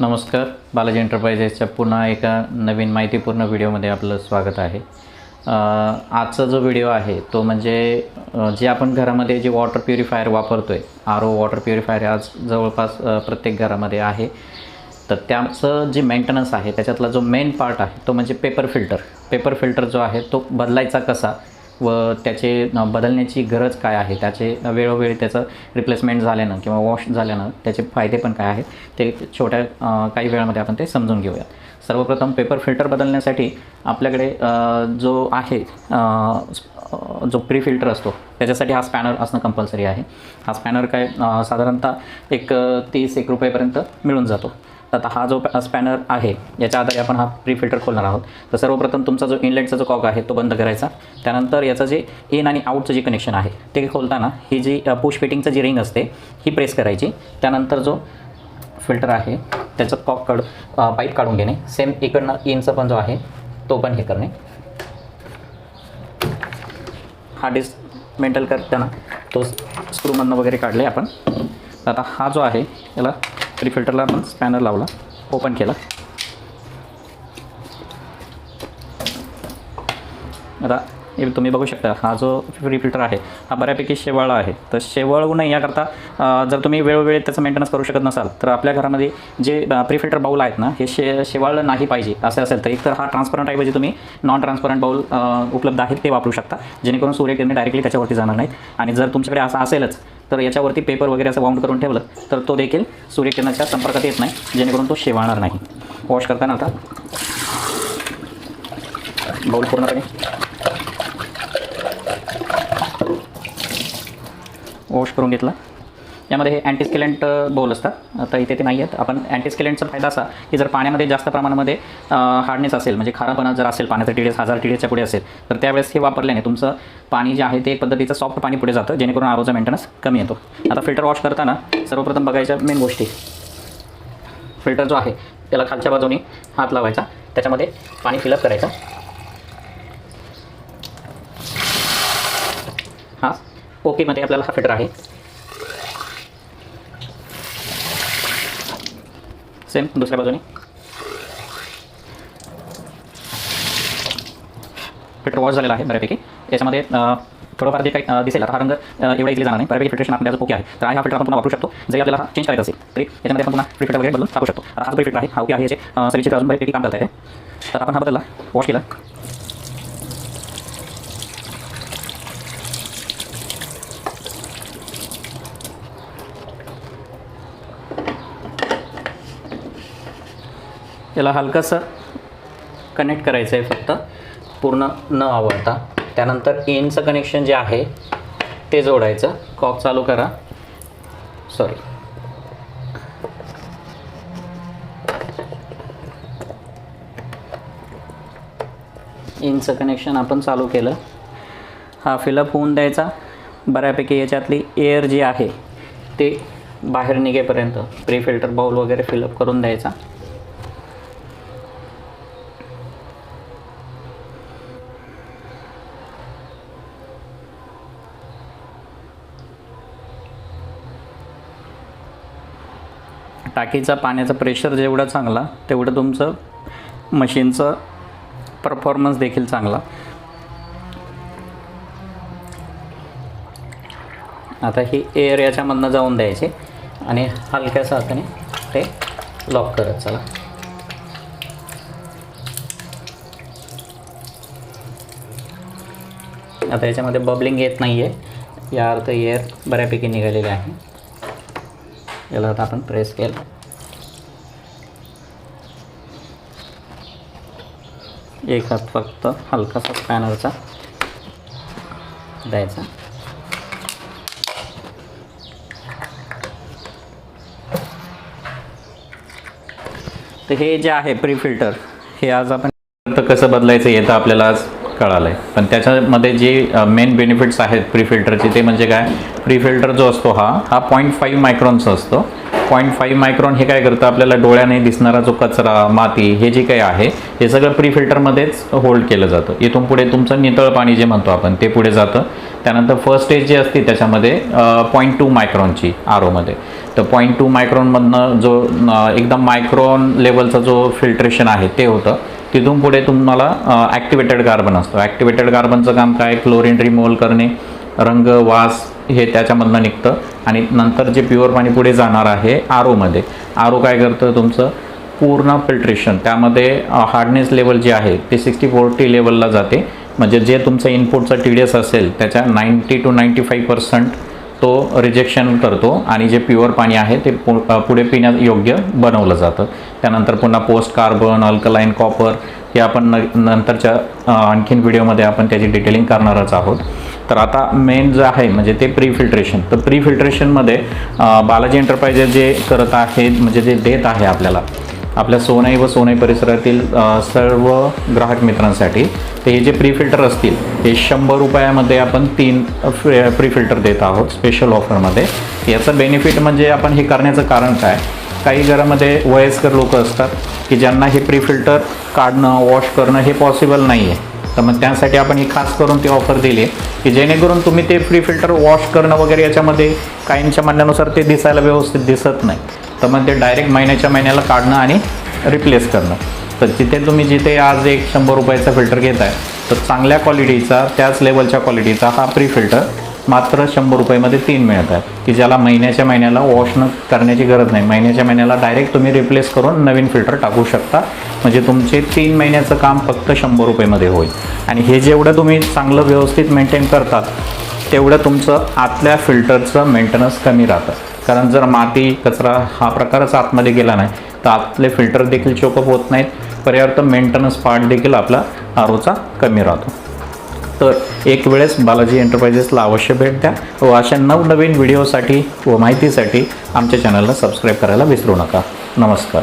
नमस्कार. बालाजी एंटरप्राइजेसच्या पुन्हा एका नवीन माहितीपूर्ण व्हिडिओमध्ये आपलं स्वागत आहे. आजचा जो व्हिडिओ आहे तो म्हणजे जे आपण घरामध्ये जे वॉटर प्युरिफायर वापरतो आहे आर ओ वॉटर प्युरिफायर आज जवळपास प्रत्येक घरामध्ये आहे. तर त्याचं जे मेंटेनन्स आहे त्याच्यातला जो मेन पार्ट आहे तो म्हणजे पेपर फिल्टर पेपर फिल्टर जो आहे तो बदलायचा कसा? व त्याचे बदलण्याची गरज काय आहे? त्याचे वेळोवेळी त्याचं रिप्लेसमेंट झाल्यानं किंवा वॉश झाल्यानं त्याचे फायदे पण काय आहेत? ते छोट्या काही वेळामध्ये आपण ते समजून घेऊयात. सर्वप्रथम पेपर फिल्टर बदलण्यासाठी आपल्याकडे जो आहे जो प्री फिल्टर असतो त्याच्यासाठी हा स्पॅनर असणं कंपल्सरी आहे. हा स्पॅनर काय साधारणतः एक तीस एक रुपयेपर्यंत मिळून जातो. तर आता हा जो स्पॅनर आहे याच्या आधारे आपण हा प्री फिल्टर खोलणार आहोत. तर सर्वप्रथम तुमचा जो इनलेटचा जो कॉक आहे तो बंद करायचा. त्यानंतर याचं जे इन आणि आउटचं जे कनेक्शन आहे ते खोलताना ही जी पुश फिटिंगचं जी रिंग असते ही प्रेस करायची. त्यानंतर जो फिल्टर आहे त्याचं कॉक काढ पाईप काढून घेणे. सेम इकडनं इनचा पण जो आहे तो पण हे करणे. हा डिसमेंटल करताना तो स्क्रूमधनं वगैरे काढले आपण. आता हा जो आहे याला प्री फिल्टरला आपण स्पॅनर लावला. ओपन केला. आता हे तुम्ही बघू शकता हा जो फ्री फिल्टर आहे हा बऱ्यापैकी शेवाळा आहे. तर शेवाळू नाही याकरता जर तुम्ही वेळोवेळी त्याचं मेंटेनन्स करू शकत नसाल तर आपल्या घरामध्ये जे प्री फिल्टर बाऊल आहेत ना हे शे शेवाळं नाही पाहिजे असं असेल तर. एक तर हा ट्रान्सपरंट ऐवजी तुम्ही नॉन ट्रान्सपरंट बाऊल उपलब्ध आहेत ते वापरू शकता. जेणेकरून सूर्यकिरणे डायरेक्टली त्याच्यावरती जाणार नाहीत. आणि जर तुमच्याकडे असं असेलच तर याच्यावरती पेपर वगैरे असं वाऊंड करून ठेवलं तर तो देखील सूर्यकिरणाच्या संपर्कात येत नाही जेणेकरून तो शेवाळणार नाही. वॉश करताना आता बाऊल पूर्णपणे वॉश करून घेतला. यामध्ये हे अँटीस्केलेंट बोल असतात. तर इथे ते नाही आहेत आपण अँटीस्केलेंटचा फायदा असा की जर पाण्यामध्ये जास्त प्रमाणामध्ये हार्डनेस असेल म्हणजे खारापणा जर असेल पाण्याचा टी हजार टी पुढे असेल तर त्यावेळेस हे वापरल्याने तुमचं पाणी जे आहे ते एक पद्धतीचं सॉफ्ट पाणी पुढे जातं जेणेकरून आरोचा मेंटेनन्स कमी येतो. आता फिल्टर वॉश करताना सर्वप्रथम बघायच्या मेन गोष्टी. फिल्टर जो आहे त्याला खालच्या बाजूने हात लावायचा. त्याच्यामध्ये पाणी फिलअप करायचं. हा. ओकेमध्ये आपल्याला हा फिल्टर आहे. सेम दुसऱ्या बाजूने. फिल्टर वॉश झालेला आहे बऱ्यापैकी. याच्यामध्ये थोडंफार जे काही दिसेल आता हा रंग एवढा इथली जाणार नाही. बऱ्यापैकी फिल्ट्रेशन आपण ओके आहे. तर हा फिल्टर आपण पुन्हा वापरू शकतो. जरी आपल्याला हा चेंज करायचा असेल तरी याच्यामध्ये आपण पुन्हा फिल्टर वगैरे बदलून टाकू शकतो. हा जो फिल्टर आहे हा ओके आहे याचे अं, अजून बऱ्यापैकी काम करता येते तर आपण हा बदलला. वॉश केला. याला हलकासा कनेक्ट करायचं आहे फक्त. पूर्ण न आवडता. त्यानंतर एनचं कनेक्शन जे आहे ते जोडायचं. कॉक चालू करा. सॉरी इनचं कनेक्शन आपण चालू केलं. हा फिलअप होऊन द्यायचा. बऱ्यापैकी याच्यातली एअर जी आहे ते बाहेर निघेपर्यंत. प्री फिल्टर बाउल वगैरे फिलअप करून द्यायचा. टाकीचा पाण्याचा प्रेशर जेवढा चांगला तेवढं तुमचं मशीनचं परफॉर्मन्स देखील चांगला. आता ही एअर याच्यामधनं जाऊन द्यायची आणि हलक्या हाताने ते लॉक करत चला. आता याच्यामध्ये बबलिंग येत नाही आहे या अर्थ एअर बऱ्यापैकी निघालेले आहे. याला आता आपण प्रेस केलं एक हात फक्त हलकासा स्पॅनरचा द्यायचा. तर हे जे आहे प्री फिल्टर हे आज आपण कसं बदलायचं येतं आपल्याला आज कळालं आहे पण त्याच्यामध्ये जे मेन बेनिफिट्स आहेत प्री फिल्टरचे ते म्हणजे काय? प्री फिल्टर जो असतो हा हा पॉईंट फाईव्ह मायक्रॉनचा असतो. पॉईंट फाईव्ह मायक्रॉन हे काय करतं? आपल्याला डोळ्याने दिसणारा जो कचरा माती हे जे काही आहे हे सगळं प्री फिल्टरमध्येच होल्ड केलं जातं. इथून पुढे तुमचं नितळ पाणी जे म्हणतो आपण ते पुढे जातं. त्यानंतर फर्स्ट स्टेज जी असते त्याच्यामध्ये पॉईंट टू मायक्रॉनची आर ओमध्ये तर पॉईंट टू मायक्रॉनमधनं जो एकदम मायक्रॉन लेवलचा जो फिल्ट्रेशन आहे ते होतं. तिथून पुढे तुम्हाला ॲक्टिवेटेड कार्बन असतो. ॲक्टिवेटेड कार्बनचं काम काय? क्लोरीन रिमूव्हल करणे रंग वास हे त्याच्यामधनं निघतं. आणि नंतर जे प्युअर पाणी पुढे जाणार आहे आर ओमध्ये आर ओ काय करतं तुमचं? पूर्ण फिल्ट्रेशन त्यामध्ये हार्डनेस लेवल जे आहे ते सिक्स्टी फोर्टी लेवलला जाते. म्हणजे जे तुमचं इनपुटचं टी डी एस असेल त्याच्या ninety two ninety five percent तो रिजेक्शन करतो आणि जे प्युअर पाणी आहे ते पु पुढे पिण्यात योग्य बनवलं जातं. त्यानंतर पुन्हा पोस्ट कार्बन अल्कलाईन कॉपर हे आपण न नंतरच्या आणखीन व्हिडिओमध्ये आपण त्याची डिटेलिंग करणारच आहोत. तर आता मेन जे आहे म्हणजे ते प्री फिल्ट्रेशन तर प्री फिल्ट्रेशनमध्ये बालाजी एंटरप्राइजेस जे करत आहे म्हणजे जे देत आहे आपल्याला आपल्या सोनई व सोनाई परिसरातील सर्व ग्राहक मित्रांसाठी. ते हे जे प्री फिल्टर असतील हे शंभर रुपयामध्ये आपण तीन प्री फिल्टर देत आहोत स्पेशल ऑफरमध्ये याचं बेनिफिट म्हणजे आपण हे करण्याचं कारण काय? काही घरामध्ये वयस्कर लोक असतात की ज्यांना हे प्री फिल्टर काढणं वॉश करणं हे पॉसिबल नाही आहे तर मग त्यासाठी आपण ही खास करून ती ऑफर दिली आहे की जेणेकरून तुम्ही ते फ्री फिल्टर वॉश करणं वगैरे याच्यामध्ये काहींच्या म्हणण्यानुसार ते दिसायला व्यवस्थित दिसत नाही. तर मग ते डायरेक्ट महिन्याच्या महिन्याला काढणं आणि रिप्लेस करणं. तर तिथे तुम्ही जिथे आज एक शंभर रुपयाचा फिल्टर घेत आहे तर चांगल्या क्वालिटीचा त्याच लेवलच्या क्वालिटीचा हा प्री फिल्टर मात्र शंभर रुपयामध्ये तीन मिळत आहे की ज्याला महिन्याच्या महिन्याला वॉश न करण्याची गरज नाही. महिन्याच्या महिन्याला डायरेक्ट तुम्ही रिप्लेस करून नवीन फिल्टर टाकू शकता. म्हणजे तुमचे तीन महिन्याचं काम फक्त शंभर रुपयेमध्ये होईल. आणि हे जेवढं तुम्ही चांगलं व्यवस्थित मेंटेन करतात तेवढं तुमचं आतल्या फिल्टरचं मेंटेनन्स कमी राहतं. कारण जर माती कचरा हा प्रकारच आतमध्ये गेला नाही तर आतले फिल्टर देखील चोकअप होत नाहीत. पर्याप्त मेंटेनन्स पार्ट देखील आपला आरोचा कमी राहतो. तर एक वेळेस बालाजी एंटरप्राइजेसला अवश्य भेट द्या व अशा नवनवीन व्हिडिओसाठी व माहितीसाठी आमच्या चॅनलला सबस्क्राईब करायला विसरू नका. नमस्कार.